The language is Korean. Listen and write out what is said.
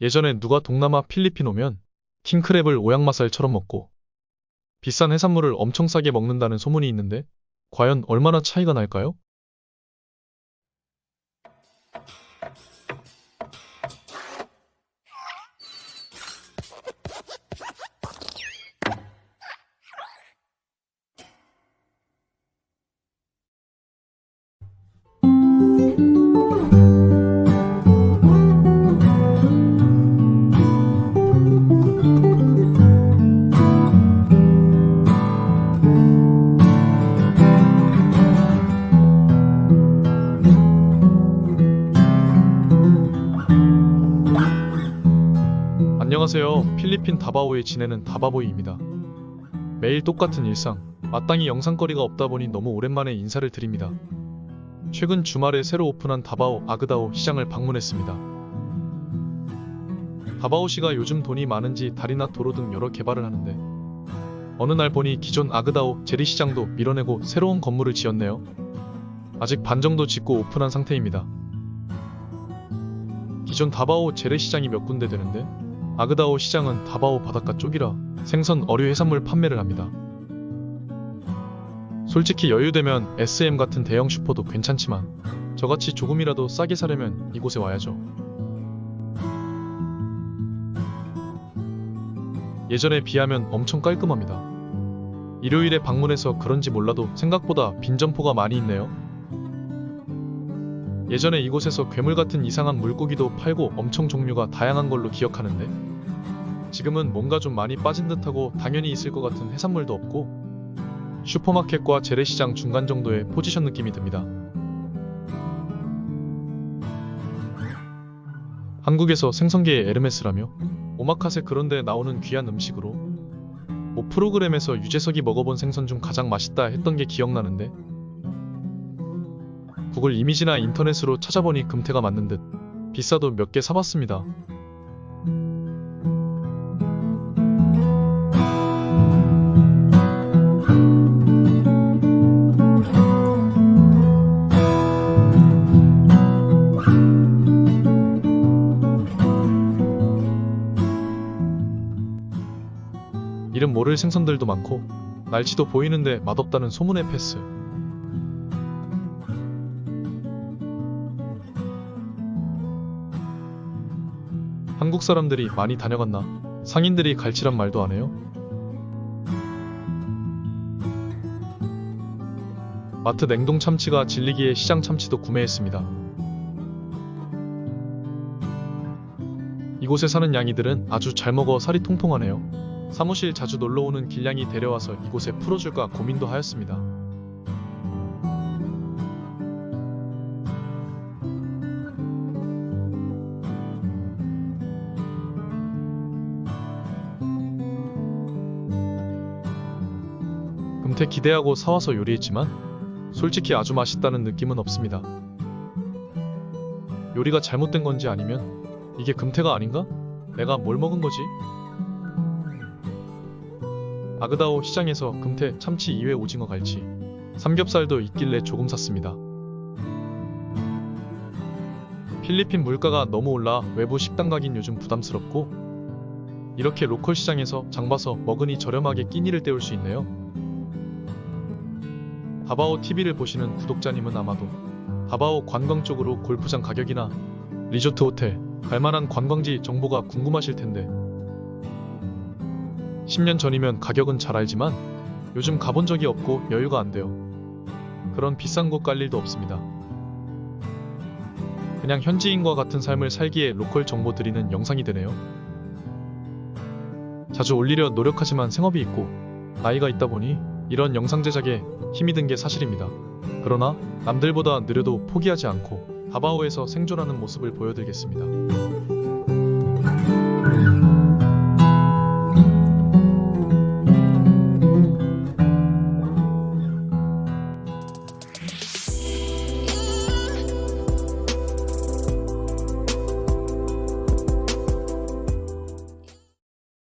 예전에 누가 동남아 필리핀 오면 킹크랩을 오양마살처럼 먹고 비싼 해산물을 엄청 싸게 먹는다는 소문이 있는데 과연 얼마나 차이가 날까요? 안녕하세요. 필리핀 다바오에 지내는 다바보이입니다. 매일 똑같은 일상, 마땅히 영상거리가 없다 보니 너무 오랜만에 인사를 드립니다. 최근 주말에 새로 오픈한 다바오 아그다오 시장을 방문했습니다. 다바오시가 요즘 돈이 많은지 다리나 도로 등 여러 개발을 하는데 어느 날 보니 기존 아그다오 재래시장도 밀어내고 새로운 건물을 지었네요. 아직 반 정도 짓고 오픈한 상태입니다. 기존 다바오 재래시장이 몇 군데 되는데 아그다오 시장은 다바오 바닷가 쪽이라 생선 어류 해산물 판매를 합니다. 솔직히 여유되면 SM 같은 대형 슈퍼도 괜찮지만 저같이 조금이라도 싸게 사려면 이곳에 와야죠. 예전에 비하면 엄청 깔끔합니다. 일요일에 방문해서 그런지 몰라도 생각보다 빈 점포가 많이 있네요. 예전에 이곳에서 괴물 같은 이상한 물고기도 팔고 엄청 종류가 다양한 걸로 기억하는데 지금은 뭔가 좀 많이 빠진 듯하고 당연히 있을 것 같은 해산물도 없고 슈퍼마켓과 재래시장 중간 정도의 포지션 느낌이 듭니다. 한국에서 생선계의 에르메스라며 오마카세 그런데 나오는 귀한 음식으로 뭐 프로그램에서 유재석이 먹어본 생선 중 가장 맛있다 했던 게 기억나는데 구글 이미지나 인터넷으로 찾아보니 금태가 맞는 듯 비싸도 몇 개 사봤습니다. 이름 모를 생선들도 많고 날치도 보이는데 맛없다는 소문의 패스. 한국 사람들이 많이 다녀갔나? 상인들이 갈치란 말도 안 해요? 마트 냉동 참치가 질리기에 시장 참치도 구매했습니다. 이곳에 사는 양이들은 아주 잘 먹어 살이 통통하네요. 사무실 자주 놀러 오는 길냥이 데려와서 이곳에 풀어줄까 고민도 하였습니다. 금태 기대하고 사와서 요리했지만 솔직히 아주 맛있다는 느낌은 없습니다. 요리가 잘못된 건지 아니면 이게 금태가 아닌가? 내가 뭘 먹은 거지? 아그다오 시장에서 금태, 참치 이외 오징어 갈치, 삼겹살도 있길래 조금 샀습니다. 필리핀 물가가 너무 올라 외부 식당 가긴 요즘 부담스럽고 이렇게 로컬 시장에서 장 봐서 먹으니 저렴하게 끼니를 때울 수 있네요. 다바오 TV를 보시는 구독자님은 아마도 다바오 관광 쪽으로 골프장 가격이나 리조트 호텔, 갈만한 관광지 정보가 궁금하실 텐데 10년 전이면 가격은 잘 알지만 요즘 가본 적이 없고 여유가 안 돼요. 그런 비싼 곳 갈 일도 없습니다. 그냥 현지인과 같은 삶을 살기에 로컬 정보 드리는 영상이 되네요. 자주 올리려 노력하지만 생업이 있고 나이가 있다 보니 이런 영상 제작에 힘이 든 게 사실입니다. 그러나 남들보다 느려도 포기하지 않고 다바오에서 생존하는 모습을 보여드리겠습니다.